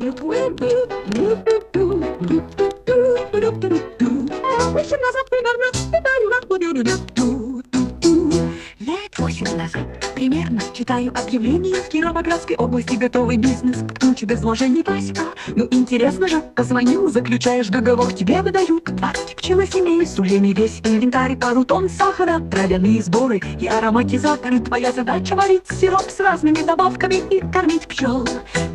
Wishing us a final, читаю объявление в Кировоградской области готовый бизнес. Ключ без вложений Васька. Ну интересно же, позвонил, заключаешь договор, тебе выдают 20 пчелосемей, сулими весь инвентарь, пару тонн сахара, травяные сборы и ароматизаторы. Твоя задача варить сироп с разными добавками и кормить пчел.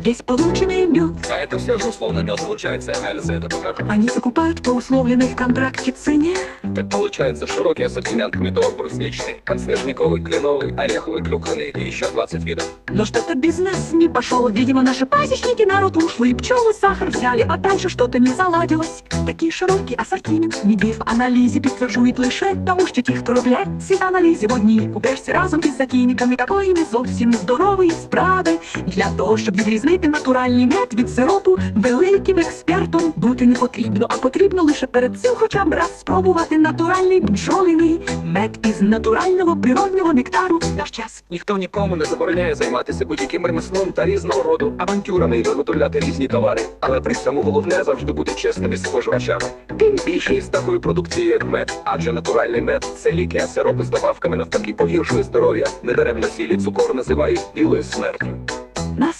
Весь полученный мед А это все же условно мед получается, анализы это покажут. они закупают по условленной в контракте цене. Так получается широкий ассортимент медов, брусничный, подснежниковый, кленовый, ореховый, клюквенный и еще 20 видов. Но что-то бизнес не пошел. Видимо, наши пасечники народ ушлый Пчелы сахар взяли, а дальше что-то не заладилось. Такий широкий ассортимент Ніби в аналізі підтверджують лише Тому що ті, хто роблять ці аналізи в одній Купешся разом із затійниками Такої не зовсім здорової справи Для того, щоб відрізнити натуральний мед від сиропу Великим експертом бути не потрібно А потрібно лише перед цим хоча б раз спробувати Натуральний бджолиний мед із натурального природного нектару. Наш час Ніхто нікому не забороняє займатися будь-яким ремеслом та різного роду авантюрами і виготовляти різні товари. Але при цьому головне завжди бути чесним із споживачами. Тим більше із такою продукцією, як мед, адже натуральний мед це ліки, а сиропи з добавками навпаки погіршує здоров'я. Недаремно сілі цукор називають білою смертю.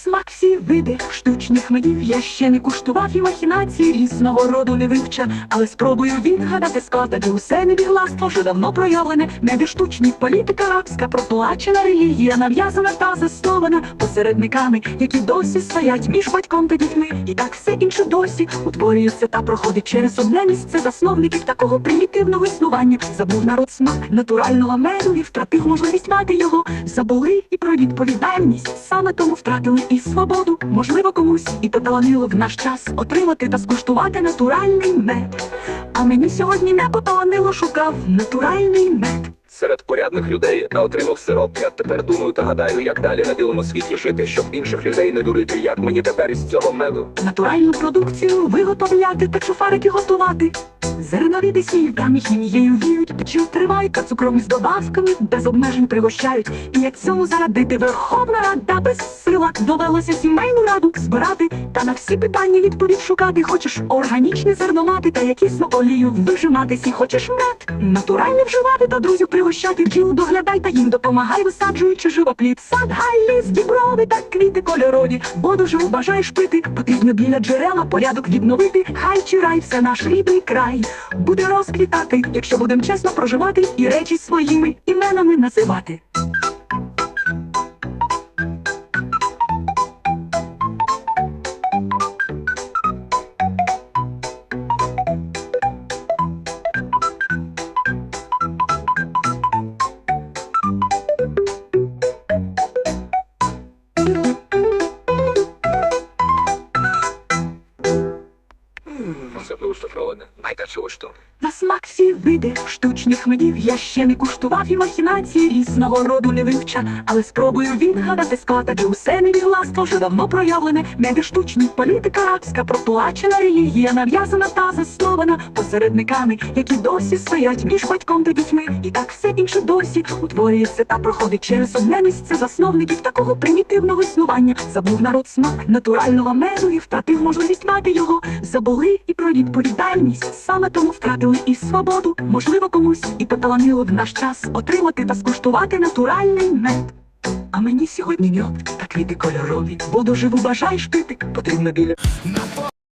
Смак всі види штучних медів я ще не куштував і махінації різного роду не вивчав, але спробую відгадати склад, адже усе невігластво вже давно проявлене. Меди штучні, політика рабська, проплачена релігія, нав'язана та заснована посередниками, які досі стоять між батьком та дітьми. І так все інше досі утворюється та проходить через одне місце засновників такого примітивного існування. Забув народ смак натурального меду і втратив можливість мати його. Забули і про відповідальність. Саме тому втратили і свободу. Можливо, комусь і поталанило в наш час отримати та скуштувати натуральний мед. А мені сьогодні не поталанило, шукав натуральний мед. Серед порядних людей я отримав сироп. Я тепер думаю та гадаю, як далі на білому світі жити, щоб інших людей не дурити, як мені тепер із цього меду. Натуральну продукцію виготовляти та шуфарики готувати. Зернові там хімією віють, печі тривайка цукром із добавками, без обмежень пригощають. І як цьому зарадити Верховна Рада без сила довелося сімейну раду збирати та на всі питання відповідь шукати. Хочеш органічне зерно мати та якісну олію вижимати сі хочеш мед, натуральне вживати та друзів пригощати. Бджіл доглядай та їм допомагай, висаджуючи живоплід. Сад, гай, ліс, діброви та квіти кольорові. Воду живу бажаєш пити, потрібно біля джерела порядок відновити. Хай чи рай, все наш рідний край буде розквітати, якщо будем чесно проживати і речі своїми іменами називати. Все вишифроване. Найда чого що. На смак всі види штучних медів я ще не куштував і махінації різного роду не вивча, але спробую відгадати склад, адже усе невігластво вже давно проявлене. Меди штучні, політика рабська, проплачена релігія, нав'язана та заснована посередниками, які досі стоять між батьком та дітьми. І так все інше досі утворюється та проходить через одне місце засновників такого примітивного існування. Забув народ смак натурального меду і втратив можливість мати його. Забули і про відповідальність. Саме тому втратили і свободу. Можливо, комусь і поталанило в наш час отримати та скуштувати натуральний мед. А мені сьогодні мед та квіти кольорові. бо доживу бажаєш пити, потрібно біля.